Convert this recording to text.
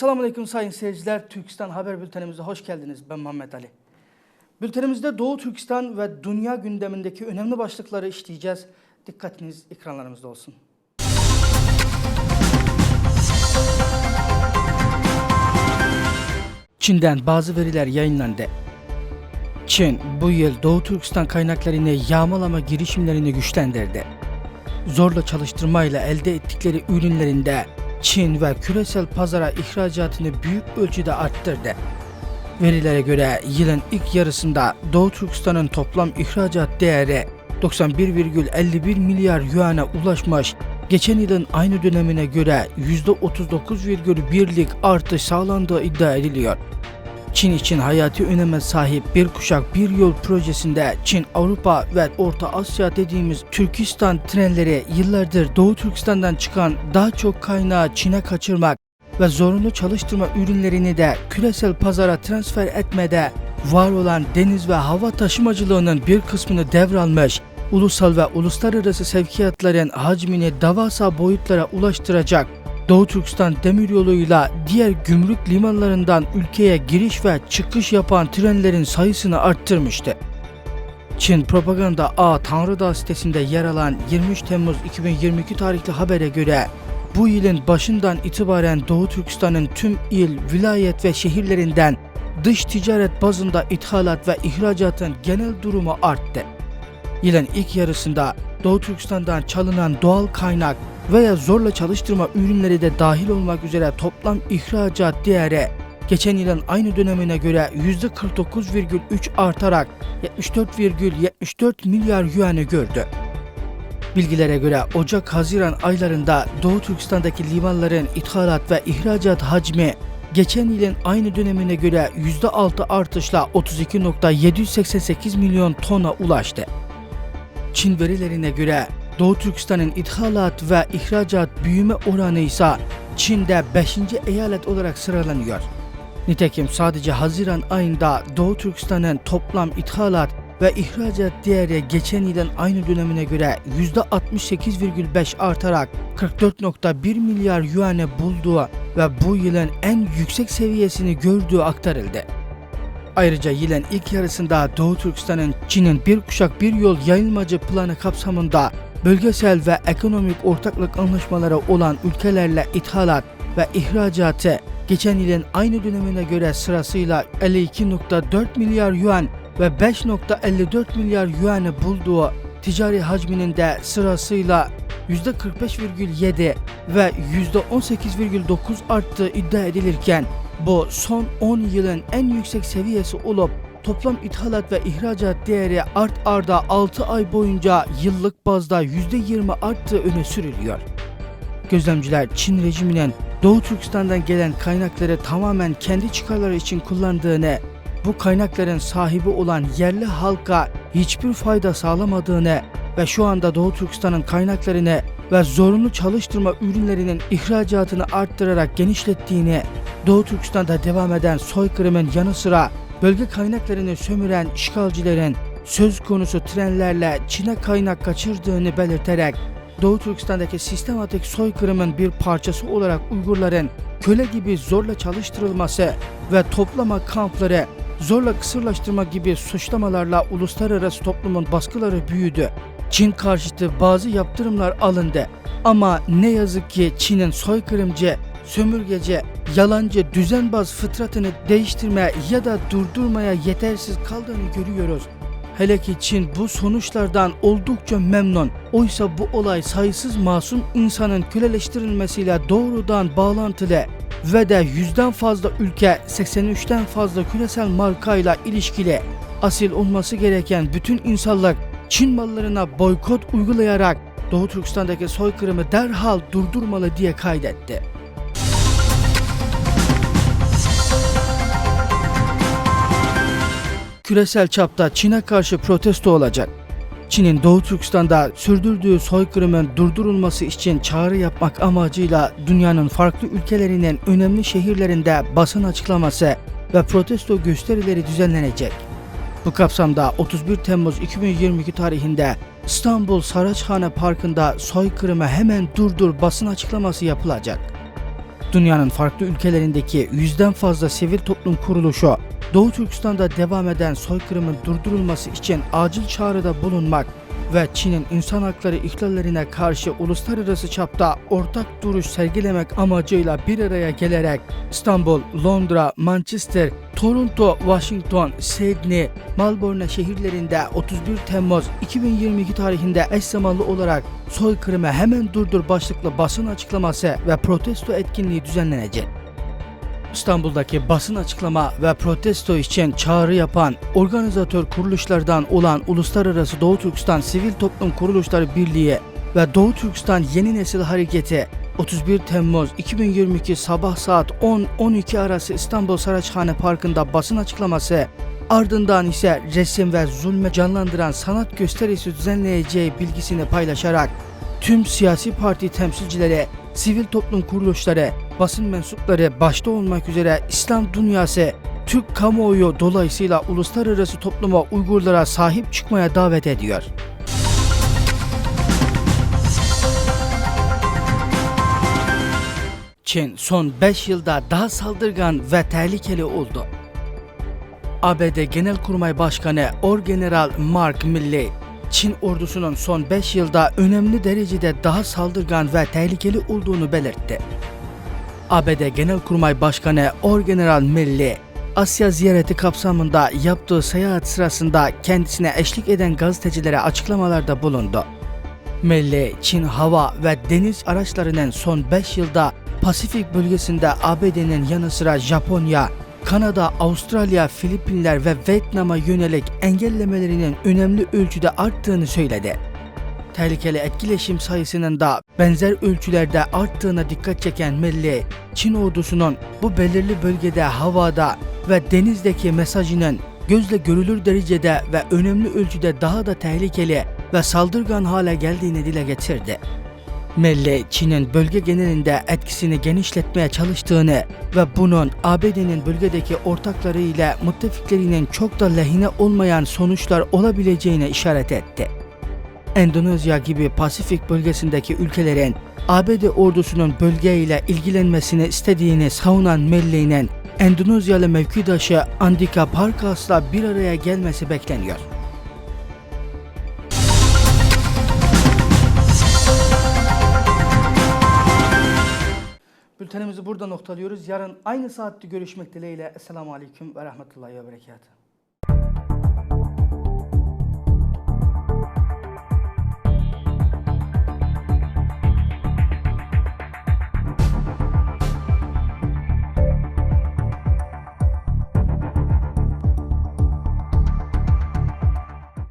Esselamu Aleyküm sayın seyirciler. Türkistan Haber Bültenimize hoş geldiniz. Ben Muhammed Ali. Bültenimizde Doğu Türkistan ve dünya gündemindeki önemli başlıkları işleyeceğiz. Dikkatiniz ekranlarımızda olsun. Çin'den bazı veriler yayınlandı. Çin bu yıl Doğu Türkistan kaynaklarını yağmalama girişimlerini güçlendirdi. Zorla çalıştırmayla elde ettikleri ürünlerinde Çin ve küresel pazara ihracatını büyük ölçüde arttırdı. Verilere göre yılın ilk yarısında Doğu Türkistan'ın toplam ihracat değeri 91,51 milyar yuana ulaşmış, geçen yılın aynı dönemine göre %39,1'lik artış sağlandığı iddia ediliyor. Çin için hayati öneme sahip bir kuşak bir yol projesinde Çin, Avrupa ve Orta Asya dediğimiz Türkistan trenleri yıllardır Doğu Türkistan'dan çıkan daha çok kaynağı Çin'e kaçırmak ve zorunlu çalıştırma ürünlerini de küresel pazara transfer etmede var olan deniz ve hava taşımacılığının bir kısmını devralmış, ulusal ve uluslararası sevkiyatların hacmini devasa boyutlara ulaştıracak Doğu Türkistan demiryoluyla diğer gümrük limanlarından ülkeye giriş ve çıkış yapan trenlerin sayısını arttırmıştı. Çin Propaganda A Tanrıdağ sitesinde yer alan 23 Temmuz 2022 tarihli habere göre bu yılın başından itibaren Doğu Türkistan'ın tüm il, vilayet ve şehirlerinden dış ticaret bazında ithalat ve ihracatın genel durumu arttı. Yılın ilk yarısında Doğu Türkistan'dan çalınan doğal kaynak veya zorla çalıştırma ürünleri de dahil olmak üzere toplam ihracat değeri geçen yılın aynı dönemine göre %49,3 artarak 74,74 milyar yuanı gördü. Bilgilere göre Ocak-Haziran aylarında Doğu Türkistan'daki limanların ithalat ve ihracat hacmi geçen yılın aynı dönemine göre %6 artışla 32.788 milyon tona ulaştı. Çin verilerine göre Doğu Türkistan'ın ithalat ve ihracat büyüme oranı ise Çin'de 5. eyalet olarak sıralanıyor. Nitekim sadece Haziran ayında Doğu Türkistan'ın toplam ithalat ve ihracat değeri geçen yılın aynı dönemine göre %68,5 artarak 44.1 milyar yuanı bulduğu ve bu yılın en yüksek seviyesini gördüğü aktarıldı. Ayrıca yılın ilk yarısında Doğu Türkistan'ın Çin'in bir kuşak bir yol yayılmacı planı kapsamında bölgesel ve ekonomik ortaklık anlaşmaları olan ülkelerle ithalat ve ihracatı geçen yılın aynı dönemine göre sırasıyla 52.4 milyar yuan ve 5.54 milyar yuanı bulduğu ticari hacminin de sırasıyla %45,7 ve %18,9 arttığı iddia edilirken bu son 10 yılın en yüksek seviyesi olup toplam ithalat ve ihracat değeri art arda 6 ay boyunca yıllık bazda %20 arttığı öne sürülüyor. Gözlemciler Çin rejiminin Doğu Türkistan'dan gelen kaynakları tamamen kendi çıkarları için kullandığını, bu kaynakların sahibi olan yerli halka hiçbir fayda sağlamadığını ve şu anda Doğu Türkistan'ın kaynaklarını ve zorunlu çalıştırma ürünlerinin ihracatını arttırarak genişlettiğini, Doğu Türkistan'da devam eden soykırımın yanı sıra bölge kaynaklarını sömüren işgalcilerin söz konusu trenlerle Çin'e kaynak kaçırdığını belirterek Doğu Türkistan'daki sistematik soykırımın bir parçası olarak Uygurların köle gibi zorla çalıştırılması ve toplama kampları, zorla kısırlaştırma gibi suçlamalarla uluslararası toplumun baskıları büyüdü. Çin karşıtı bazı yaptırımlar alındı. Ama ne yazık ki Çin'in soykırımcı, sömürgeci, yalancı, düzenbaz fıtratını değiştirmeye ya da durdurmaya yetersiz kaldığını görüyoruz. Hele ki Çin bu sonuçlardan oldukça memnun. Oysa bu olay sayısız masum insanın köleleştirilmesiyle doğrudan bağlantılı ve de yüzden fazla ülke 83'ten fazla küresel markayla ilişkili. Asil olması gereken bütün insanlık Çin mallarına boykot uygulayarak Doğu Türkistan'daki soykırımı derhal durdurmalı diye kaydetti. Küresel çapta Çin'e karşı protesto olacak. Çin'in Doğu Türkistan'da sürdürdüğü soykırımın durdurulması için çağrı yapmak amacıyla dünyanın farklı ülkelerinin önemli şehirlerinde basın açıklaması ve protesto gösterileri düzenlenecek. Bu kapsamda 31 Temmuz 2022 tarihinde İstanbul Saraçhane Parkı'nda soykırımı hemen durdur basın açıklaması yapılacak. Dünyanın farklı ülkelerindeki yüzden fazla sivil toplum kuruluşu Doğu Türkistan'da devam eden soykırımın durdurulması için acil çağrıda bulunmak ve Çin'in insan hakları ihlallerine karşı uluslararası çapta ortak duruş sergilemek amacıyla bir araya gelerek İstanbul, Londra, Manchester, Toronto, Washington, Sydney, Melbourne şehirlerinde 31 Temmuz 2022 tarihinde eş zamanlı olarak soykırımı hemen durdur başlıklı basın açıklaması ve protesto etkinliği düzenlenecek. İstanbul'daki basın açıklama ve protesto için çağrı yapan organizatör kuruluşlardan olan Uluslararası Doğu Türkistan Sivil Toplum Kuruluşları Birliği ve Doğu Türkistan Yeni Nesil Hareketi 31 Temmuz 2022 sabah saat 10-12 arası İstanbul Saraçhane Parkı'nda basın açıklaması ardından ise resim ve zulme canlandıran sanat gösterisi düzenleyeceği bilgisini paylaşarak tüm siyasi parti temsilcileri, sivil toplum kuruluşları, basın mensupları başta olmak üzere İslam dünyası, Türk kamuoyu dolayısıyla uluslararası topluma Uygurlara sahip çıkmaya davet ediyor. Çin son 5 yılda daha saldırgan ve tehlikeli oldu. ABD Genelkurmay Başkanı Orgeneral Mark Milley, Çin ordusunun son 5 yılda önemli derecede daha saldırgan ve tehlikeli olduğunu belirtti. ABD Genelkurmay Başkanı Orgeneral Milley, Asya ziyareti kapsamında yaptığı seyahat sırasında kendisine eşlik eden gazetecilere açıklamalarda bulundu. Milley, Çin hava ve deniz araçlarının son 5 yılda Pasifik bölgesinde ABD'nin yanı sıra Japonya, Kanada, Avustralya, Filipinler ve Vietnam'a yönelik engellemelerinin önemli ölçüde arttığını söyledi. Tehlikeli etkileşim sayısının da benzer ölçülerde arttığına dikkat çeken Milley, Çin ordusunun bu belirli bölgede havada ve denizdeki mesajının gözle görülür derecede ve önemli ölçüde daha da tehlikeli ve saldırgan hale geldiğini dile getirdi. Melle, Çin'in bölge genelinde etkisini genişletmeye çalıştığını ve bunun ABD'nin bölgedeki ortakları ile müttefiklerinin çok da lehine olmayan sonuçlar olabileceğine işaret etti. Endonezya gibi Pasifik bölgesindeki ülkelerin ABD ordusunun bölgeyle ilgilenmesini istediğini savunan Melle'nin Endonezyalı mevkidaşı Andika Parkas'la bir araya gelmesi bekleniyor. Bültenimizi burada noktalıyoruz. Yarın aynı saatte görüşmek dileğiyle. Esselamu Aleyküm ve Rahmetullahi ve Berekatuhu.